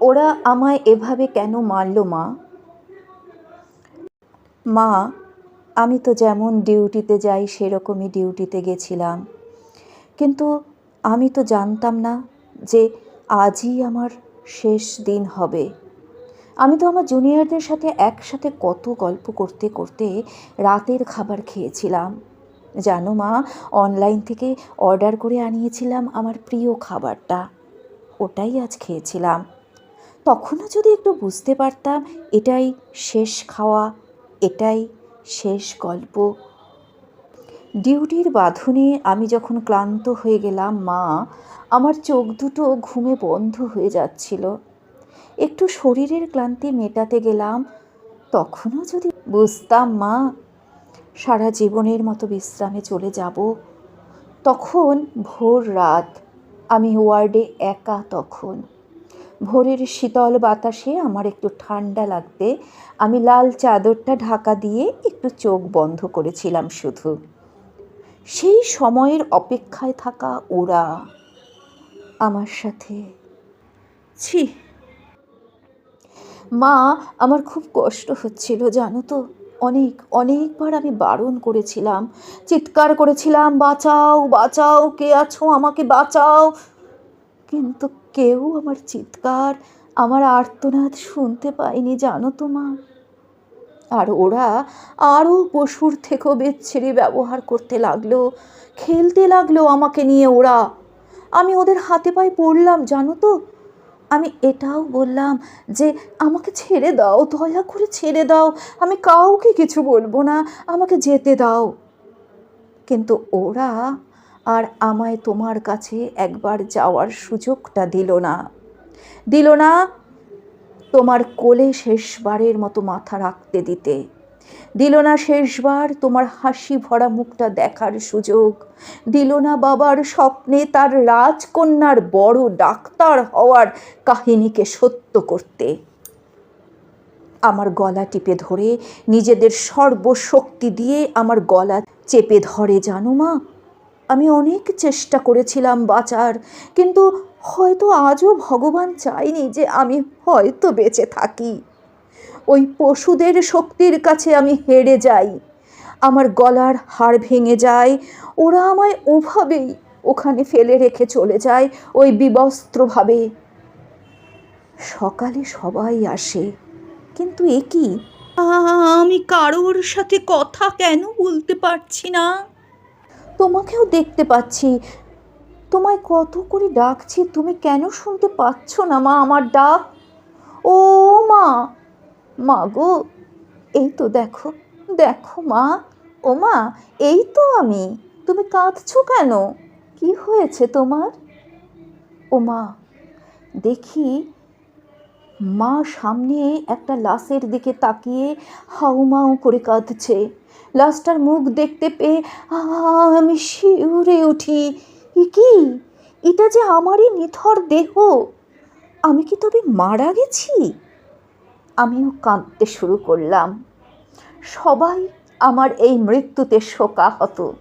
ওরা আমায় এভাবে কেন মারলো, মা? মা, আমি তো যেমন ডিউটিতে যাই, সেরকমই ডিউটিতে গেছিলাম। কিন্তু আমি তো জানতাম না যে আজই আমার শেষ দিন হবে। আমি তো আমার জুনিয়রদের সাথে একসাথে কত গল্প করতে করতে রাতের খাবার খেয়েছিলাম। জানো মা, অনলাইন থেকে অর্ডার করে আনিয়েছিলাম আমার প্রিয় খাবারটা। ওটাই আজ খেয়েছিলাম। তখনও যদি একটু বুঝতে পারতাম, এটাই শেষ খাওয়া, এটাই শেষ গল্প। ডিউটির বাঁধনে আমি যখন ক্লান্ত হয়ে গেলাম, মা, আমার চোখ দুটো ঘুমে বন্ধ হয়ে যাচ্ছিল। একটু শরীরের ক্লান্তি মেটাতে গেলাম, তখনও যদি বুঝতাম, মা, সারা জীবনের মতো বিশ্রামে চলে যাব। তখন ভোর রাত, আমি ওয়ার্ডে একা তখন। ভোরের শীতল বাতাসে আমার একটু ঠান্ডা লাগতে আমি লাল চাদরটা ঢাকা দিয়ে একটু চোখ বন্ধ করেছিলাম শুধু। সেই সময়ের অপেক্ষায় থাকা ওরা আমার সাথে। ছি। মা, আমার খুব কষ্ট হচ্ছিল, জানো তো? অনেক, অনেকবার আমি বারণ করেছিলাম, চিৎকার করেছিলাম, বাঁচাও বাঁচাও, কে আছো আমাকে বাঁচাও। কিন্তু কেউ আমার চিৎকার, আমার আর্তনাদ শুনতে পায়নি, জানো তো মা। আর ওরা আরও পশুর থেকেও বেচ্ছেরি ব্যবহার করতে লাগল, খেলতে লাগল আমাকে নিয়ে ওরা। আমি ওদের হাতে পায়ে পড়লাম, জানো তো। আমি এটাও বললাম যে, আমাকে ছেড়ে দাও, দয়া করে ছেড়ে দাও। আমি কাউকে কিছু বলব না, আমাকে যেতে দাও। কিন্তু ওরা আর আমায় তোমার কাছে একবার যাওয়ার সুযোগটা দিল না। দিল না তোমার কোলে শেষবারের মতো মাথা রাখতে দিতে। দিল না শেষবার তোমার হাসি ভরা মুখটা দেখার সুযোগ। দিল না বাবার স্বপ্নে তার রাজকন্যার বড় ডাক্তার হওয়ার কাহিনীকে সত্য করতে। আমার গলা টিপে ধরে নিজেদের সর্বশক্তি দিয়ে আমার গলা চেপে ধরে, জানো মা আমি অনেক চেষ্টা করেছিলাম বাঁচার, কিন্তু হয়তো আজও ভগবান চায়নি যে আমি হয়তো বেঁচে থাকি। ওই পশুদের শক্তির কাছে আমি হেরে যাই। আমার গলার হাড় ভেঙে যায়, ওরা আমায় ওভাবেই ওখানে ফেলে রেখে চলে যায় ওই বিবস্ত্রভাবে। সকালে সবাই আসে, কিন্তু এ কি? আমি কারোর সাথে কথা কেন বলতে পারছি না? তোমাকেও দেখতে পাচ্ছি। তোমায় কত করে ডাকছি, তুমি কেন শুনতে পাচ্ছ না মা আমার ডাক? ও মা মা গো, এই তো দেখো দেখো মা, ও মা, এই তো আমি, তুমি কাঁদছো কেন? কি হয়েছে তোমার? ও মা, দেখি মা সামনে একটা লাশের দিকে তাকিয়ে হাউমাউ করে কাঁদছে। লাশটার মুখ দেখতে পেয়ে আমি শিউরে উঠি। এ কি? এটা যে আমারই নিথর দেহ। আমি কি তবে মারা গেছি? আমিও কাঁদতে শুরু করলাম। সবাই আমার এই মৃত্যুতে শোকাহত।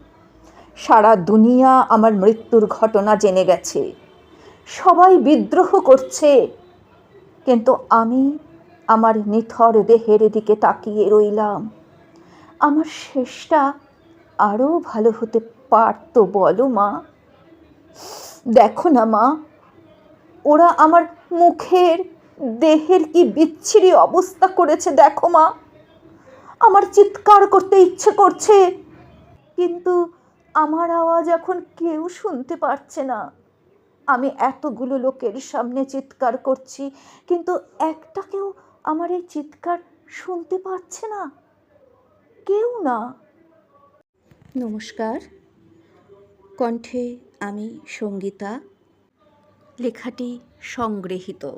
সারা দুনিয়া আমার মৃত্যুর ঘটনা জেনে গেছে। সবাই বিদ্রোহ করছে। কিন্তু আমি আমার নিথর দেহের দিকে তাকিয়ে রইলাম। আমার শেষটা আরও ভালো হতে পারতো বলো মা। দেখো না মা, ওরা আমার মুখের দেহের কি বিচ্ছিরি অবস্থা করেছে দেখো মা। আমার চিৎকার করতে ইচ্ছে করছে, কিন্তু আমার আওয়াজ এখন কেউ শুনতে পারছে না। আমি এতগুলো লোকের সামনে চিৎকার করছি, কিন্তু একটা কেউ আমার এই চিৎকার শুনতে পাচ্ছে না। কেউ না। নমস্কার। কণ্ঠে আমি সঙ্গীতা। লেখাটি সংগৃহীত।